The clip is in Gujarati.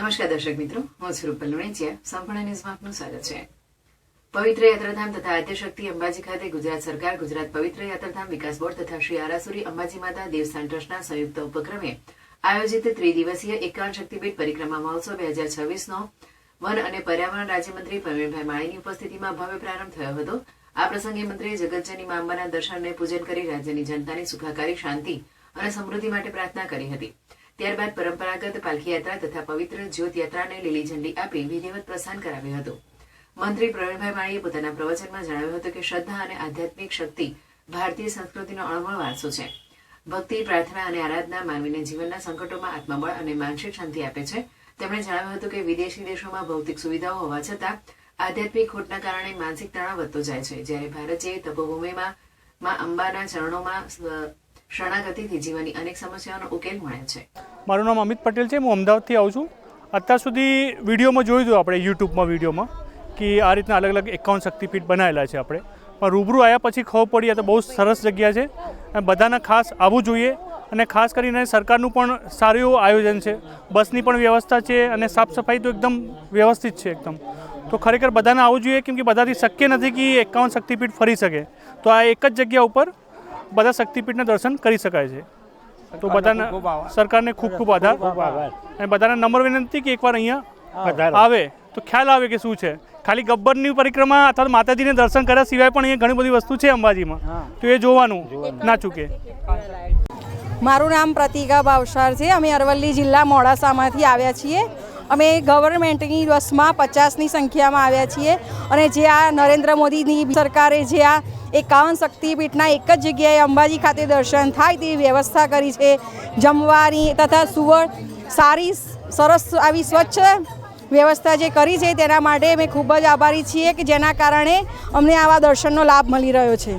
નમસ્કાર દર્શક મિત્રો, હું સ્વરૂપ રૂપલ લુણેચિયા. સંપૂર્ણ ન્યૂઝમાં આપનું સ્વાગત છે. પવિત્ર યાત્રાધામ તથા આદ્યશક્તિ અંબાજી ખાતે ગુજરાત સરકાર, ગુજરાત પવિત્ર યાત્રાધામ વિકાસ બોર્ડ તથા શ્રી આરાસુરી અંબાજી માતા દેવસ્થાન ટ્રસ્ટના સંયુક્ત ઉપક્રમે આયોજિત ત્રિદિવસીય એકાવન શક્તિપીઠ પરિક્રમા મહોત્સવ બે હજાર છવ્વીસનો વન અને પર્યાવરણ રાજ્યમંત્રી પ્રવીણભાઈ માળીની ઉપસ્થિતિમાં ભવ્ય પ્રારંભ થયો હતો. આ પ્રસંગે મંત્રીએ જગતજની મા અંબાના દર્શનને પૂજન કરી રાજ્યની જનતાની સુખાકારી, શાંતિ અને સમૃદ્ધિ માટે પ્રાર્થના કરી હતી. ત્યારબાદ પરંપરાગત પાલખી યાત્રા તથા પવિત્ર જ્યોત યાત્રાને લીલી ઝંડી આપી વિધિવત પ્રસ્થાન કરાવ્યું હતું. મંત્રી પ્રવીણભાઈ માળીએ પોતાના પ્રવચનમાં જણાવ્યું હતું કે શ્રદ્ધા અને આધ્યાત્મિક શક્તિ ભારતીય સંસ્કૃતિનો અણમોલ વારસો છે. ભક્તિ, પ્રાર્થના અને આરાધના માનવીને જીવનના સંકટોમાં આત્મબળ અને માનસિક શાંતિ આપે છે. તેમણે જણાવ્યું હતું કે વિદેશી દેશોમાં ભૌતિક સુવિધાઓ હોવા છતાં આધ્યાત્મિક ખોટના કારણે માનસિક તણાવ વધતો જાય છે. જ્યારે ભારત જેવી તપોભૂમિમાં માં અંબાના ચરણોમાં શરણાગતિથી જીવનની અનેક સમસ્યાઓનો ઉકેલ મળે છે. મારું નામ અમિત પટેલ છે, હું અમદાવાદથી આવું છું. અત્યાર સુધી વિડીયોમાં જોયું હતું આપણે યુટ્યુબમાં વિડીયોમાં કે આ રીતના અલગ અલગ એકાઉન્ટ શક્તિપીઠ બનાવેલા છે આપણે. પણ રૂબરૂ આવ્યા પછી ખબર પડી તો બહુ સરસ જગ્યા છે. અને બધાને ખાસ આવવું જોઈએ અને ખાસ કરીને સરકારનું પણ સારું એવું આયોજન છે. બસની પણ વ્યવસ્થા છે અને સાફ સફાઈ તો એકદમ વ્યવસ્થિત છે એકદમ. તો ખરેખર બધાને આવવું જોઈએ, કેમ કે બધાથી શક્ય નથી કે એકાવન શક્તિપીઠ ફરી શકે. તો આ એક જ જગ્યા ઉપર બધા શક્તિપીઠના દર્શન કરી શકાય છે. તો બધાને સરકારને ખૂબ ખૂબ આભાર. અને બધાને નંબર વિનંતી કે એકવાર અહીંયા આવે તો ખ્યાલ આવે કે શું છે. ખાલી ગબ્બરની પરિક્રમા અથવા માતાજીને દર્શન કર્યા સિવાય પણ અહીંયા ઘણી બધી વસ્તુ છે અંબાજીમાં. તો એ જોવાનું. ના ચૂકે. મારું નામ પ્રતિકા ભાવસાર છે. અમે અરવલ્લી જિલ્લા મોડાસામાંથી આવ્યા છીએ. અમે ગવર્મેન્ટની બસમાં પચાસની સંખ્યામાં આવ્યા છીએ. અને જે આ નરેન્દ્ર મોદીની સરકારે જે આ એકાવન શક્તિપીઠના એક જ જગ્યાએ અંબાજી ખાતે દર્શન થાય તેવી વ્યવસ્થા કરી છે. જમવાની તથા સુવર સારી, સરસ આવી સ્વચ્છ વ્યવસ્થા જે કરી છે તેના માટે અમે ખૂબ જ આભારી છીએ કે જેના કારણે અમને આવા દર્શનનો લાભ મળી રહ્યો છે.